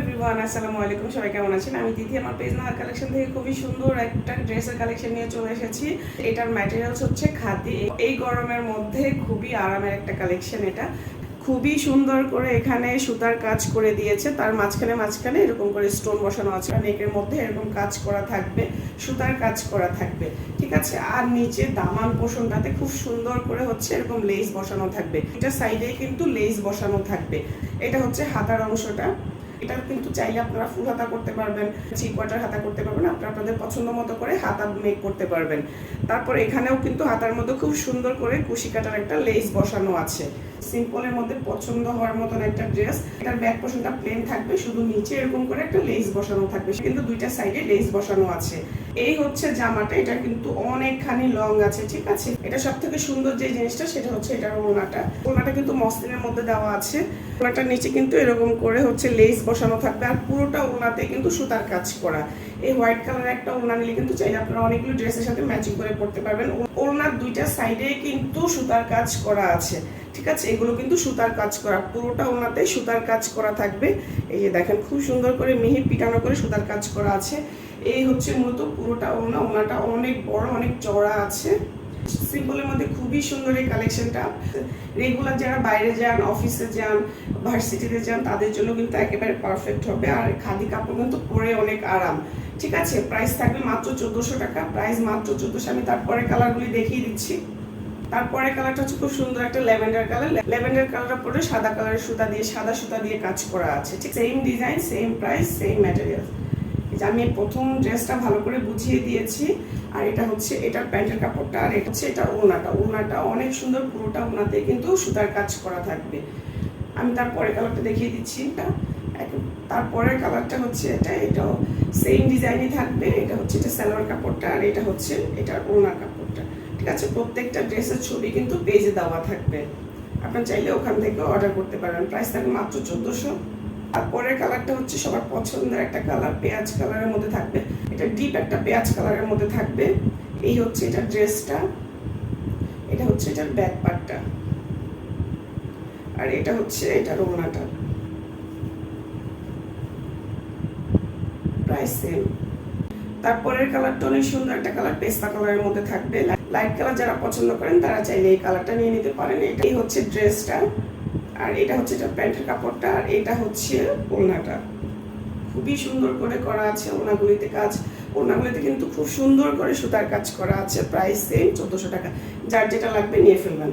Everyone আসসালামু আলাইকুম, সবাই কেমন আছেন? আমি দিদি আমার পেজ নাহার কালেকশন থেকে খুবই সুন্দর একটা ড্রেসের কালেকশন নিয়ে চলে এসেছি। এটার ম্যাটেরিয়ালস হচ্ছে খাদি। এই গরমের মধ্যে খুবই আরামের একটা কালেকশন এটা। খুবই সুন্দর করে এখানে সুতার কাজ করে দিয়েছে। তার মাঝখানে মাঝখানে এরকম করে স্টোন বসানো আছে। নেকের মধ্যে এরকম কাজ করা থাকবে, সুতার কাজ করা থাকবে। ঠিক আছে? আর নিচে দামান পোষণটাতে খুব সুন্দর করে হচ্ছে এরকম লেস বসানো থাকবে। এটা সাইডে কিন্তু লেস বসানো থাকবে। এটা হচ্ছে হাতার অংশটা। এটা কিন্তু চাইলে আপনারা ফুল হাতা করতে পারবেন থ্রি কোয়ার্টার হাতা করতে পারবেন, আপনারা আপনাদের পছন্দ মতো করে হাতা মেক করতে পারবেন। তারপর এখানেও কিন্তু হাতার মধ্যে খুব সুন্দর করে কুশি কাটার একটা লেস বসানো আছে। সিম্পলের মধ্যে পছন্দ হওয়ার মতন একটা ড্রেস এটার ব্যাক পোর্শনটা প্লেন থাকবে, শুধু নিচে এরকম করে একটা লেস বসানো থাকবে কিন্তু দুইটা সাইডে লেস বসানো আছে। এই হচ্ছে জামাটা, এটা কিন্তু অনেকখানি লং আছে, ঠিক আছে? এটা সব থেকে সুন্দর যে জিনিসটা, সেটা হচ্ছে এটার ওনাটা ওনাটা কিন্তু মসলিনের মধ্যে দেওয়া আছে। ওড়নাটার নিচে কিন্তু এরকম করে হচ্ছে লেস বসানো থাকবে আর পুরোটা ওনাতে কিন্তু সুতার কাজ করা। এই হোয়াইট কালারের একটা ওনা নিলে কিন্তু চাইলে আপনারা অনেকগুলো ড্রেসের সাথে ম্যাচিং করে পড়তে পারবেন। ওনার দুইটা সাইডে কিন্তু সুতার কাজ করা আছে। ঠিক আছে? এগুলো কিন্তু সুতার কাজ করা। পুরোটা ওনাতে সুতার কাজ করা থাকবে। এই যে দেখেন, খুব সুন্দর করে মিহি পিটানো করে সুতার কাজ করা আছে। এই হচ্ছে মূলত পুরোটা ওনা ওনাটা অনেক বড়, অনেক চড়া আছে। সিম্পলের মধ্যে খুবই সুন্দর এই কালেকশনটা। রেগুলার যারা বাইরে যান, অফিসে যান, ভার্সিটিতে যান, তাদের জন্য কিন্তু একেবারে পারফেক্ট হবে। আর খাদি কাপড় কিন্তু পরে অনেক আরাম। ঠিক আছে? প্রাইস থাকবে মাত্র চোদ্দোশো টাকা। প্রাইস মাত্র চোদ্দোশো। আমি তারপরে কালারগুলি দেখিয়ে দিচ্ছি। তারপরে কালারটা হচ্ছে খুব সুন্দর একটা ল্যাভেন্ডার কালার ল্যাভেন্ডার কালারটা পরে সাদা কালারের সুতা দিয়ে, সাদা সুতা দিয়ে কাজ করা আছে। ঠিক same design same price same material আমি প্রথম ড্রেসটা ভালো করে বুঝিয়ে দিয়েছি। আর এটা হচ্ছে, এটা প্যান্টের কাপড়টা আর এটা হচ্ছে, এটা ওনাটা ওনাটা অনেক সুন্দর, পুরোটা ওনাতে কিন্তু সুতার কাজ করা থাকবে। আমি তারপরে কালারটা দেখিয়ে দিচ্ছি এটা। তারপরের কালারটা হচ্ছে এটা, এটাও সেম ডিজাইনই থাকবে। এটা হচ্ছে, এটা সালোয়ার কাপড়টা আর এটা হচ্ছে এটার ওনার কাপড়টা। ঠিক আছে? প্রত্যেকটা ড্রেসের ছবি কিন্তু পেজে দেওয়া থাকবে। আপনার চাইলে ওখান থেকে অর্ডার করতে পারেন। প্রাইস থাকবে মাত্র চোদ্দোশো। আর পরের কালারটা হচ্ছে সবার পছন্দের একটা কালার, পেঁয়াজ কালারের মধ্যে থাকবে। এটা ডিপ একটা পেঁয়াজ কালারের মধ্যে থাকবে। এই হচ্ছে এটা ড্রেসটা। এটা হচ্ছে এটার ব্যাক পার্টটা আর এটা হচ্ছে এটার ওড়নাটা প্রাইস সেম তারপরের কালারটা অনেক সুন্দর একটা কালার, পেস্তা কালারের মধ্যে থাকবে। লাইট কালার যারা পছন্দ করেন, তারা চাইলে এই কালারটা নিয়ে নিতে পারেন। এটাই হচ্ছে ড্রেসটা। আর এটা হচ্ছে এটা প্যান্টের কাপড়টা, আর এটা হচ্ছে ওড়নাটা। খুবই সুন্দর করে করা আছে ওড়নাগুলিতে কাজ। ওড়নাগুলিতে কিন্তু খুব সুন্দর করে সুতার কাজ করা আছে। প্রাইস সেম চোদ্দোশো টাকা। যার যেটা লাগবে নিয়ে ফেলবেন।